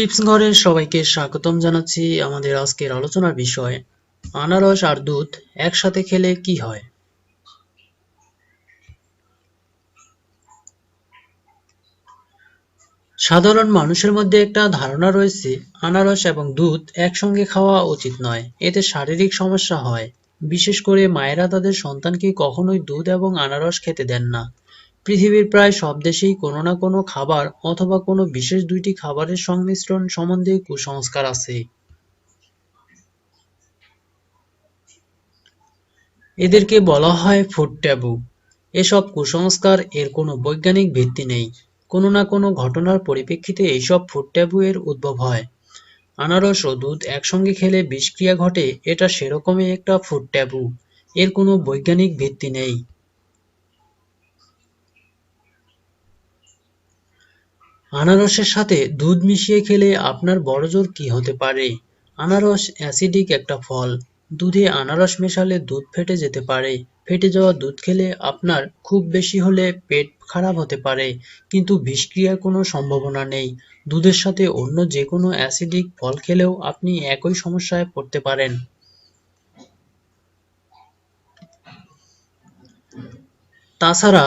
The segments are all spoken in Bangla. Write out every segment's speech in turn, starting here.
টিপস ঘরের সবাইকে স্বাগতম জানাচ্ছি আমাদের আজকের আলোচনার বিষয়, আনারস আর দুধ একসাথে খেলে কি হয়? সাধারণ মানুষের মধ্যে একটা ধারণা রয়েছে, আনারস এবং দুধ একসঙ্গে খাওয়া উচিত নয়, এতে শারীরিক সমস্যা হয়। বিশেষ করে মায়েরা তাদের সন্তানকে কখনোই দুধ এবং আনারস খেতে দেন না। পৃথিবীর প্রায় সব দেশেই কোনো না কোনো খাবার অথবা কোনো বিশেষ দুইটি খাবারের সংমিশ্রণ সম্বন্ধে কুসংস্কার আছে। এদেরকে বলা হয় ফুড ট্যাবু এসব কুসংস্কার এর কোনো বৈজ্ঞানিক ভিত্তি নেই। কোনো না কোনো ঘটনার পরিপ্রেক্ষিতে এইসব ফুড ট্যাবু এর উদ্ভব হয়। আনারস ও দুধ একসঙ্গে খেলে বিষক্রিয়া ঘটে, এটা সেরকমই একটা ফুড ট্যাবু এর কোনো বৈজ্ঞানিক ভিত্তি নেই। আনারসের সাথে দুধ মিশিয়ে খেলে আপনার বড়জোর কি হতে পারে? আনারস অ্যাসিডিক একটা ফল। দুধে আনারস মেশালে দুধ ফেটে যেতে পারে। ফেটে যাওয়া দুধ খেলে আপনার খুব বেশি হলে পেট খারাপ হতে পারে, কিন্তু বিষক্রিয়ার কোনো সম্ভাবনা নেই। দুধের সাথে অন্য যে কোনো অ্যাসিডিক ফল খেলেও আপনি একই সমস্যায় পড়তে পারেন। তাছাড়া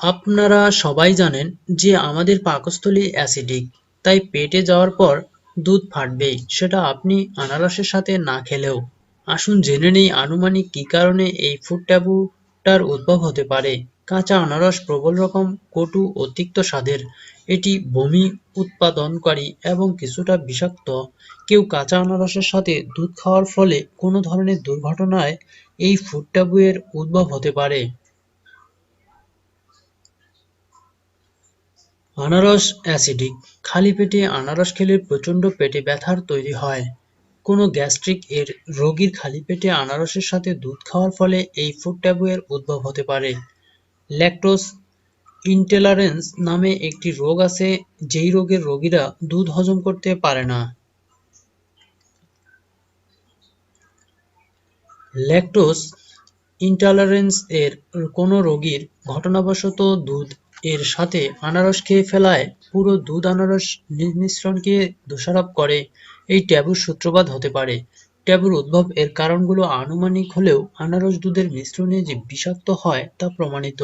আপনারা সবাই জানেন যে আমাদের পাকস্থলী অ্যাসিডিক, তাই পেটে যাওয়ার পর দুধ ফাটবেই সেটা আপনি আনারসের সাথে না খেলেও। আসুন জেনে নেই আনুমানিক কী কারণে এই ফুড ট্যাবুটার উদ্ভব হতে পারে। কাঁচা আনারস প্রবল রকম, কটু ও তিক্ত স্বাদের। এটি বমি উৎপাদনকারী এবং কিছুটা বিষাক্ত। কেউ কাঁচা আনারসের সাথে দুধ খাওয়ার ফলে কোনো ধরনের দুর্ঘটনায় এই ফুড ট্যাবু এর উদ্ভব হতে পারে। আনারস অ্যাসিডিক। খালি পেটে আনারস খেলে প্রচণ্ড পেটে ব্যথার তৈরি হয়। কোনো গ্যাস্ট্রিক এর রোগীর খালি পেটে আনারসের সাথে দুধ খাওয়ার ফলে এই ফুড ট্যাবু এর উদ্ভব হতে পারে। ল্যাকটোজ ইনটলারেন্স নামে একটি রোগ আছে, যেই রোগের রোগীরা দুধ হজম করতে পারে না। ল্যাকটোজ ইনটলারেন্স এর কোনো রোগীর ঘটনাবশত দুধ এর সাথে আনারস খেয়ে ফেলায় পুরো দুধ আনারস মিশ্রণকে দোষারোপ করে। এই ট্যাবুর সূত্রপাত হতে পারে। ট্যাবুর উদ্ভব এর কারণগুলো আনুমানিক হলেও আনারস দুধের মিশ্রণে যে বিষাক্ত হয় তা প্রমাণিত।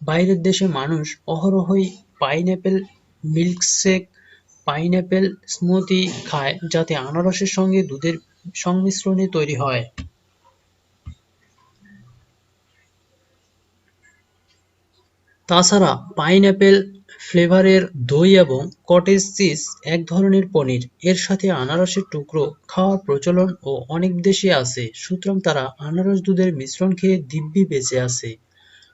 বাইরের দেশে মানুষ অহরহই পাইনঅ্যাপেল মিল্কশেক, পাইনঅ্যাপেল স্মুদি খায়, যাতে আনারসের সঙ্গে দুধের সংমিশ্রণে তৈরি হয়। তাছাড়া পাইনঅ্যাপেল ফ্লেভারের দই এবং কটেজ চিজ এক ধরনের পনির। এর সাথে আনারসের টুকরো, খাওয়ার প্রচলন ও অনেক দেশে আছে। সুতরাং তারা আনারস দুধের মিশ্রণ খেয়ে দিব্যি বেঁচে আছে।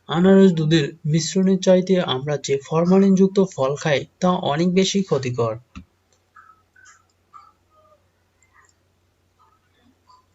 আনারস দুধের মিশ্রণের চাইতে আমরা যে ফরমালিনযুক্ত ফল খাই, তা অনেক বেশি ক্ষতিকর।